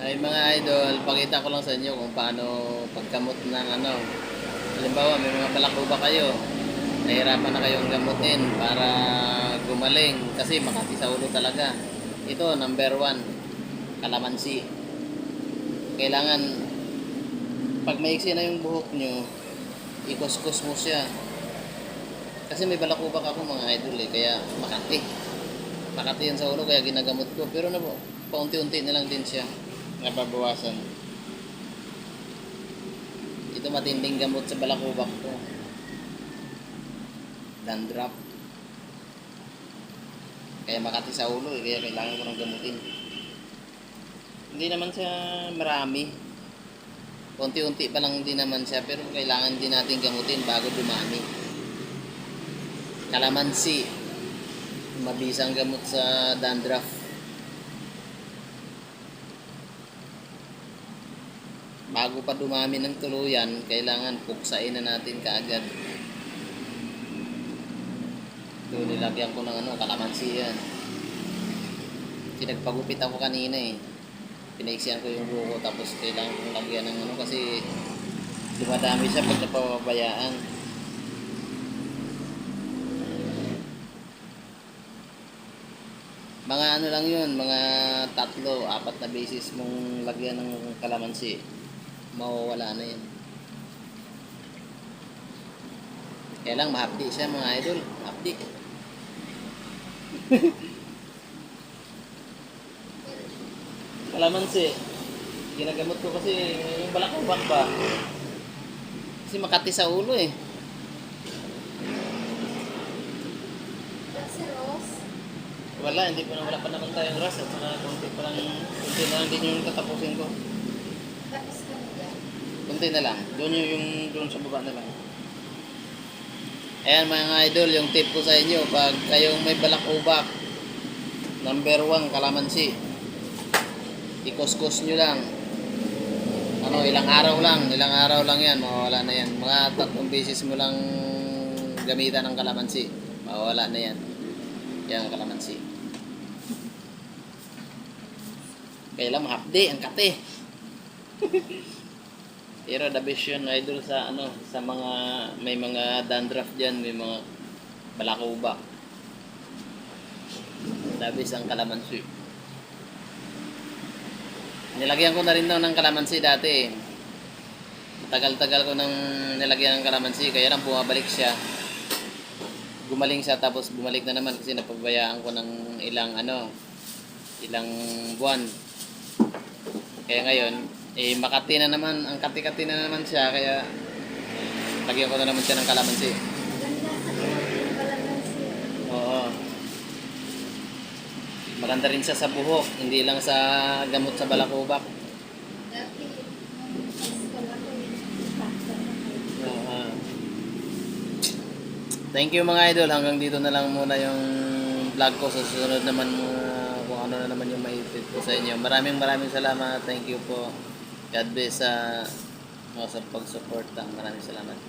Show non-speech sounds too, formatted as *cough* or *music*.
Ay mga idol, pakita ko lang sa inyo kung paano pagkamot ng ano. Halimbawa, may mga balakuba kayo. Nahirapan na kayong gamutin para gumaling kasi makati sa ulo talaga. Ito, number one, kalamansi. Kailangan, pag maiksi na yung buhok nyo, ikuskus mo siya. Kasi may balakubak ako mga idol eh, kaya makati. Makati yan sa ulo, kaya ginagamot ko. Pero na po, paunti-unti na lang din siya nababawasan. Ito matinding gamot sa balakubak ko. Dandruff. Kaya makati sa ulo eh, kaya kailangan ko ng gamutin. Hindi naman siya marami. Unti-unti pa lang din naman siya, pero kailangan din natin gamutin bago dumami. Kalamansi. Mabisang gamot sa dandruff. Bago pa dumami ng tuluyan, kailangan puksain na natin kaagad. Ito, nilagyan ko ng ano, kalamansi yan. Pinagpagupit ako kanina eh. Pinaiksiyan ko yung buko tapos kailangan kong lagyan ng ano kasi dumadami siya pag napapabayaan. Mga ano lang yun, mga tatlo, apat na basis mong lagyan ng kalamansi mawawala na yan. Kaya lang mahapdi siya mga idol. Mahapdi. Kalamansi. *laughs* Ginagamot ko kasi yung balakubak ba. Kasi makati sa ulo eh. Si Wala, hindi pa na wala pa naman tayong ras at saka konti pa lang, konti na lang din yung tatapusin ko. Tapos ka na dyan. Kunti na lang. Doon yung, yung doon sa baba na lang. Ayan mga idol, yung tip ko sa inyo, pag kayong may balakubak, number one, kalamansi. Ikuskus nyo lang. Ano, ilang araw lang, ilang araw lang yan, mawawala na yan. Mga tatlong beses mo lang gamitan ng kalamansi, mawawala na yan. Yan kalamansi. Kaya lang mahapdi, ang kate. *laughs* Pero the best yun, idol, sa ano, sa mga, may mga dandruff dyan, may mga balakubak. The ang kalamansi. Nilagyan ko na rin daw ng kalamansi dati. Tagal-tagal ko nang nilagyan ng kalamansi, kaya lang bumabalik siya. Gumaling siya tapos bumalik na naman kasi napabayaan ko ng ilang ano, ilang buwan. Kaya ngayon, eh Makati na naman, ang kati-kati na naman siya, kaya lagyan ko na naman siya ng kalamansi. Oo. Maganda rin siya sa buhok, hindi lang sa gamot sa balakubak. Oo. Thank you mga idol, hanggang dito na lang muna yung vlog ko. Sa susunod naman mga kung ano na naman yung maitid ko sa inyo. Maraming maraming salamat. Thank you po. God bless sa uh, sa pag-suporta. Maraming salamat.